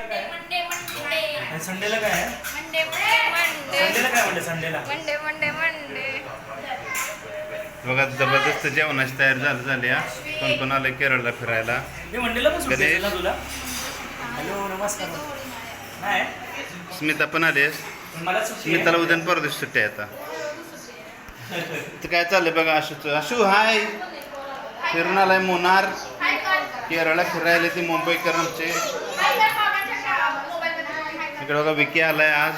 Monday Monday आणि संडेला काय आहे? Monday Monday. संडेला काय म्हणते संडेला? Monday Monday Monday. बघा जबरदस्त जेवणाची तयारी झाली झाली हा. कोण कोण आलं केरळला फिरायला? मी मंडेला पण सुट्टी गणेश. असेल ना तुला. हॅलो नमस्कार. नाही. स्मिता पण आली पण मला सुट्टी आहे. स्मिताला उद्या आणि परदेश सुट्टी आहे आता. तर काय चाललंय बघा आशूचं आशू हाय. फिरून आलाय मोनार. केरळला फिरायला ती मुंबईकर आमचे. इकडं बघा विकी आलाय आज?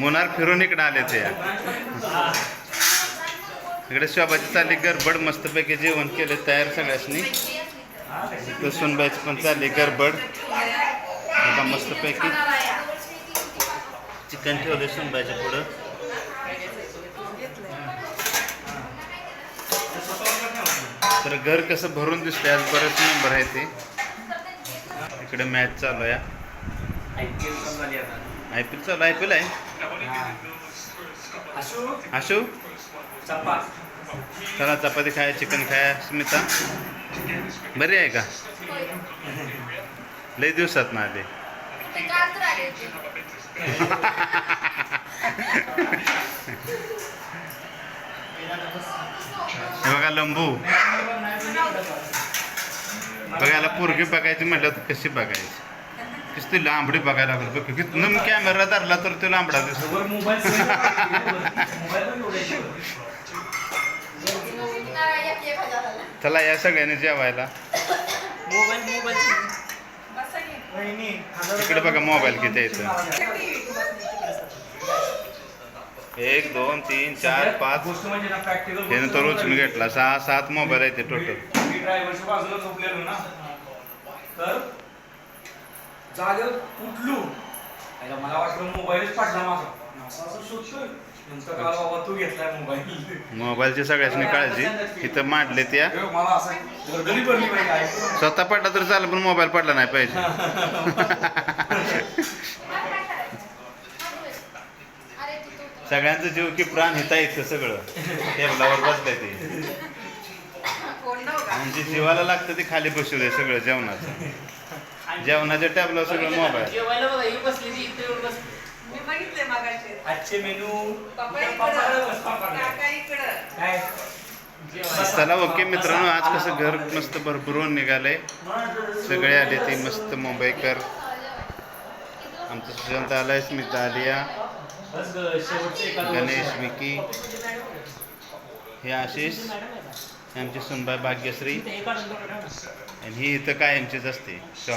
मुनार फिरून इकडं आले ते इकडे शोभाची चालली गरबड मस्तपैकी जेवण केले तयार सगळ्यासनी हा, सुनबाईची पण चालली गरबड बघा मस्तपैकी. चिकन ठेवले सुनबाईच्या पुढं. तर घर कसं भरून दिसतंय आज बरेच नंबर आहे ते. इकडे मॅच चालू आहे. IPL चालू झाली आता. आय पी एल चालू आय पी एल आहे. आशू? चप्पा चला चपाती खाय चिकन खाय स्मिता. बरी आहे का? लई दिवसात ना आले. हे बघा लंबू. बघायला पोरगी बघायची म्हटलं तर कशी बघायची? किती लांबडी बघायला लागली. बघ किती नम कॅमेरा धरला तर तो लांबडा दिसतो. चला या सगळ्यांनी जेवायला. इकडे बघा मोबाईल किती इथं. एक दोन तीन चार पाच. त्यानं तर उचलून घेतला. सहा सात मोबाईल आहे ते टोटल मी ड्रायव्हरच्या बाजूला झोपलेलो ना तर जागेवर उठलो अरे मला वाटलं मोबाईलच पडला माझा. असं असं शोधतोय नंतर काल बाबा तू घेतलाय मोबाईल मोबाईलची सगळ्यासनी काळजी. इथं मांडले त्या. मला असं गरगरी भरली पाहिजे ऐकून स्वतः पडला तर चालेल पण मोबाईल पडला नाही पाहिजे. सगळ्यांचं जीव की प्राण हिता इथं सगळं. टेबलावर बसलंय ते. म्हणजे जीवाला लागतं ते खाली बसवलंय सगळं जेवणाचं. जेवणाच्या टेबलावर सगळं मोबाईल जेवायला बघा ही बसली ती इथे येऊन बसली मी बघितले मागाशी. आजचे मेनू पप्पा पापड इकडं. बस, पापड. काका इकडं. काय? चला ओके मित्रांनो आज कसं घर मस्त भरभरून निघालंय. सगळे आले ती मस्त मुंबईकर आमचं सुशांत आलाय स्मिता आलिया. बस ग, शेवटचे एका गणेश विकी हे आशिष. आमची सुनबाई भाग्यश्री. आणि ही इथं कायमचीच असते या.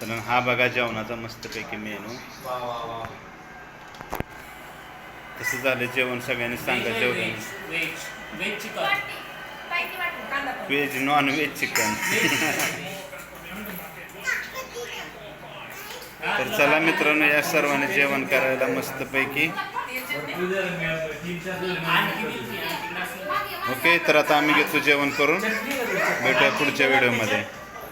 तर हा बघा जेवणाचा मस्तपैकी मेनू. वा वा वा. कसं झालं जेवण सगळ्यांनी सांगा जेवण. व्हेज नॉन व्हेज चिकन तर चला मित्रांनो या सर्वांनी जेवण करायला मस्तपैकी. ओके तर आता आम्ही घेतो जेवण करून. भेटूया पुढच्या व्हिडिओमध्ये.